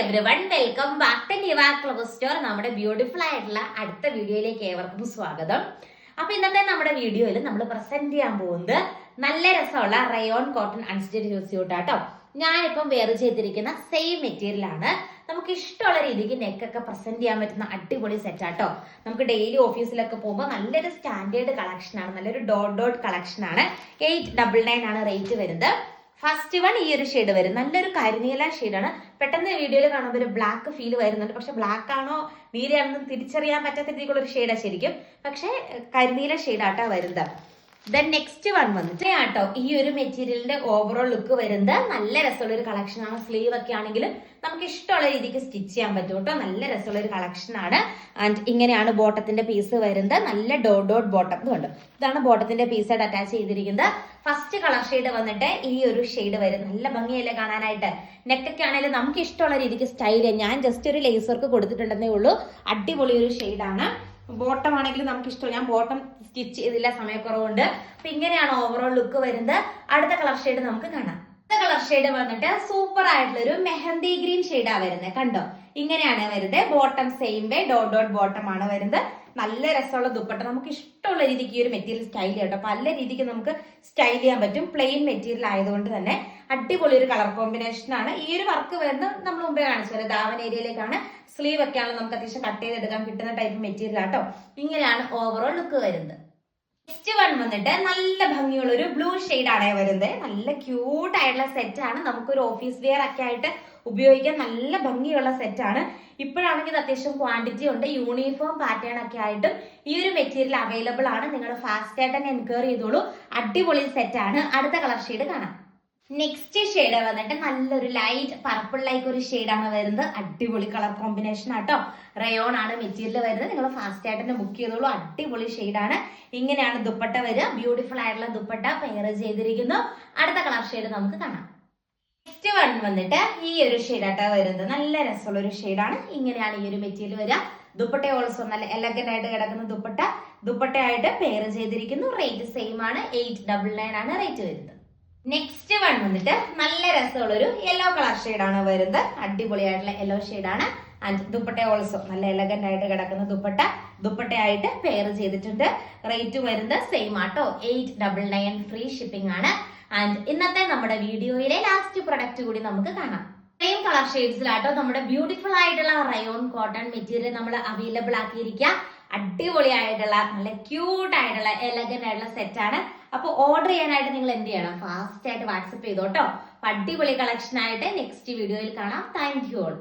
Everyone welcome back to Niva club store നമ്മുടെ beautiful ആയിട്ടുള്ള അടുത്ത വീഡിയോയിലേക്ക് ഏവർക്കും സ്വാഗതം. അപ്പൊ ഇന്നത്തെ നമ്മുടെ വീഡിയോയിൽ നമ്മൾ പ്രസന്റ് ചെയ്യാൻ പോകുന്നത് നല്ല രസമുള്ള റയോൺ കോട്ടൺ അൺസ്റ്റിച്ച് യൂസ് ആട്ടോ. ഞാനിപ്പം വെയർ ചെയ്തിരിക്കുന്ന സെയിം മെറ്റീരിയൽ ആണ്. നമുക്ക് ഇഷ്ടമുള്ള രീതിക്ക് നെക്കൊക്കെ പ്രസന്റ് ചെയ്യാൻ പറ്റുന്ന അടിപൊളി സെറ്റ് ആട്ടോ. നമുക്ക് ഡെയിലി ഓഫീസിലൊക്കെ പോകുമ്പോൾ നല്ലൊരു സ്റ്റാൻഡേർഡ് കളക്ഷൻ ആണ് നല്ലൊരു ഡോട്ട് ഡോട്ട് കളക്ഷൻ ആണ്. എയ്റ്റ് ഡബിൾ നയൻ ആണ് റേറ്റ് വരുന്നത്. ഫസ്റ്റ് വൺ ഈ ഒരു ഷെയ്ഡ് വരും. നല്ലൊരു കരിനീല ഷെയ്ഡാണ് പെട്ടെന്ന് വീഡിയോയിൽ കാണുമ്പോൾ ഒരു ബ്ലാക്ക് ഫീൽ വരുന്നുണ്ട്. പക്ഷെ ബ്ലാക്ക് ആണോ നീലയാണെന്ന് തിരിച്ചറിയാൻ പറ്റാത്ത രീതിയിലുള്ള ഒരു ഷെയ്ഡാണ് ശരിക്കും. പക്ഷെ കരിനീല ഷെയ്ഡാട്ടാ വരുന്നത്. ദെൻ നെക്സ്റ്റ് വൺ വന്നിട്ട് കേട്ടോ ഈ ഒരു മെറ്റീരിയലിന്റെ ഓവറോൾ ലുക്ക് വരുന്നത് നല്ല രസമുള്ള ഒരു കളക്ഷൻ ആണ്. സ്ലീവ് ഒക്കെ ആണെങ്കിൽ നമുക്ക് ഇഷ്ടമുള്ള രീതിക്ക് സ്റ്റിച്ച് ചെയ്യാൻ പറ്റും കേട്ടോ. നല്ല രസമുള്ള ഒരു കളക്ഷൻ ആണ്. ആൻഡ് ഇങ്ങനെയാണ് ബോട്ടത്തിന്റെ പീസ് വരുന്നത്. നല്ല ഡോട്ട് ഡോട്ട് ബോട്ടം ഇതുണ്ട് ഇതാണ് ബോട്ടത്തിന്റെ പീസ് പീസായിട്ട് അറ്റാച്ച് ചെയ്തിരിക്കുന്നത്. ഫസ്റ്റ് കളർ ഷെയ്ഡ് വന്നിട്ട് ഈ ഒരു ഷെയ്ഡ് വരും. നല്ല ഭംഗിയല്ലേ കാണാനായിട്ട്? നെക്കൊക്കെ ആണെങ്കിലും നമുക്ക് ഇഷ്ടമുള്ള രീതിക്ക് സ്റ്റൈൽ ഞാൻ ജസ്റ്റ് ഒരു ലേസർക്ക് കൊടുത്തിട്ടുണ്ടെന്നേ ഉള്ളൂ. അടിപൊളി ഒരു ഷെയ്ഡാണ് ബോട്ടം ആണെങ്കിലും നമുക്ക് ഇഷ്ടം ഞാൻ ബോട്ടം സ്റ്റിച്ച് ചെയ്തില്ല സമയക്കുറവുണ്ട്. അപ്പൊ ഇങ്ങനെയാണ് ഓവറോൾ ലുക്ക് വരുന്നത്. അടുത്ത കളർ ഷെയ്ഡ് നമുക്ക് കാണാം. കളർ ഷെയ്ഡ് വന്നിട്ട് സൂപ്പർ ആയിട്ടുള്ള ഒരു മെഹന്തി ഗ്രീൻ ഷെയ്ഡാ വരുന്നത് കണ്ടോ? ഇങ്ങനെയാണ് വരുന്നത് bottom same way dot dot bottom ആണ് വരുന്നത് നല്ല രസമുള്ള ദുപ്പട്ട. നമുക്ക് ഇഷ്ടമുള്ള രീതിക്ക് ഈ ഒരു മെറ്റീരിയൽ സ്റ്റൈൽ കേട്ടോ. പല രീതിക്ക് നമുക്ക് സ്റ്റൈൽ ചെയ്യാൻ പറ്റും. പ്ലെയിൻ മെറ്റീരിയൽ ആയതുകൊണ്ട് തന്നെ അടിപൊളി ഒരു കളർ കോമ്പിനേഷൻ ആണ്. ഈ ഒരു വർക്ക് വരുന്നത് നമ്മൾ മുമ്പേ കാണിച്ചു തരാം. ദാവൻ ഏരിയയിലേക്കാണ് സ്ലീവ് ഒക്കെയാണ് നമുക്ക് അത്യാവശ്യം കട്ട് ചെയ്തെടുക്കാൻ കിട്ടുന്ന ടൈപ്പ് മെറ്റീരിയൽ ആട്ടോ ഇങ്ങനെയാണ് ഓവറോൾ ലുക്ക് വരുന്നത്. നെക്സ്റ്റ് വൺ വന്നിട്ട് നല്ല ഭംഗിയുള്ള ഒരു ബ്ലൂ ഷെയ്ഡ് ആണ് വരുന്നത് നല്ല ക്യൂട്ട് ആയിട്ടുള്ള സെറ്റ് ആണ്. നമുക്കൊരു ഓഫീസ് വെയർ ഒക്കെ ആയിട്ട് ഉപയോഗിക്കാൻ നല്ല ഭംഗിയുള്ള സെറ്റ് ആണ്. ഇപ്പോഴാണെങ്കിൽ അത്യാവശ്യം ക്വാണ്ടിറ്റി ഉണ്ട്. യൂണിഫോം പാറ്റേൺ ഒക്കെ ആയിട്ടും ഈ ഒരു മെറ്റീരിയൽ അവൈലബിൾ ആണ്. നിങ്ങൾ ഫാസ്റ്റ് ആയിട്ട് തന്നെ എൻക്വയറി ചെയ്തോളൂ. അടിപൊളി സെറ്റ് ആണ്. അടുത്ത കളർ ഷെയ്ഡ് കാണാം. നെക്സ്റ്റ് ഷെയ്ഡ് വന്നിട്ട് നല്ലൊരു ലൈറ്റ് പർപ്പിൾ ലൈക്ക് ഒരു ആണ് വരുന്നത്. അടിപൊളി കളർ കോമ്പിനേഷൻ ആട്ടോ. റയോൺ ആണ് മെറ്റീരിയൽ വരുന്നത്. നിങ്ങൾ ഫാസ്റ്റ് ആയിട്ട് തന്നെ ബുക്ക് ചെയ്തോളൂ. അടിപൊളി ആണ്. ഇങ്ങനെയാണ് ദുപ്പട്ട വരിക. ബ്യൂട്ടിഫുൾ ആയിട്ടുള്ള ദുപ്പട്ട പെയർ ചെയ്തിരിക്കുന്നു. അടുത്ത കളർ ഷെയ്ഡ് നമുക്ക് കാണാം. നെക്സ്റ്റ് വൺ വന്നിട്ട് ഈ ഒരു ഷെയ്ഡാട്ടാ വരുന്നത്. നല്ല രസമുള്ള ഒരു ഷെയ്ഡാണ് ഇങ്ങനെയാണ് ഈ ഒരു മെറ്റീരിയൽ വരിക. ദുപ്പട്ട ഓൾസോ നല്ല എലഗന്റ് ആയിട്ട് കിടക്കുന്ന ദുപ്പട്ട. ദുപ്പട്ടയായിട്ട് പെയർ ചെയ്തിരിക്കുന്നു. റേറ്റ് സെയിം ആണ്. എയ്റ്റ് ഡബിൾ നയൻ ആണ് റേറ്റ് വരുന്നത്. നെക്സ്റ്റ് വൺ വന്നിട്ട് നല്ല രസമുള്ള ഒരു യെല്ലോ കളർ ആണ് വരുന്നത്. അടിപൊളിയായിട്ടുള്ള യെല്ലോ ആണ്. ആൻഡ് ദുപ്പട്ട ഓൾസോ നല്ല എലഗന്റ് ആയിട്ട് കിടക്കുന്ന ദുപ്പട്ട. ദുപ്പട്ടയായിട്ട് പെയർ ചെയ്തിട്ടുണ്ട്. റേറ്റ് വരുന്നത് സെയിം ആട്ടോ. Eight double nine free shipping ആണ്. ആൻഡ് ഇന്നത്തെ നമ്മുടെ വീഡിയോയിലെ ലാസ്റ്റ് പ്രൊഡക്റ്റ് കൂടി നമുക്ക് കാണാം. സെയിം കളർ ഷെയ്ഡ്സിലാട്ടോ നമ്മുടെ ബ്യൂട്ടിഫുൾ ആയിട്ടുള്ള റയോൺ കോട്ടൺ മെറ്റീരിയൽ നമ്മൾ അവൈലബിൾ ആക്കിയിരിക്കുക. അടിപൊളിയായിട്ടുള്ള നല്ല ക്യൂട്ട് ആയിട്ടുള്ള എലഗൻ ആയിട്ടുള്ള സെറ്റ് ആണ്. അപ്പൊ ഓർഡർ ചെയ്യാനായിട്ട് നിങ്ങൾ എന്ത് ചെയ്യണം? ഫാസ്റ്റ് ആയിട്ട് വാട്സപ്പ് ചെയ്തോട്ടോ അടിപൊളി കളക്ഷൻ ആയിട്ട് നെക്സ്റ്റ് വീഡിയോയിൽ കാണാം. Thank you all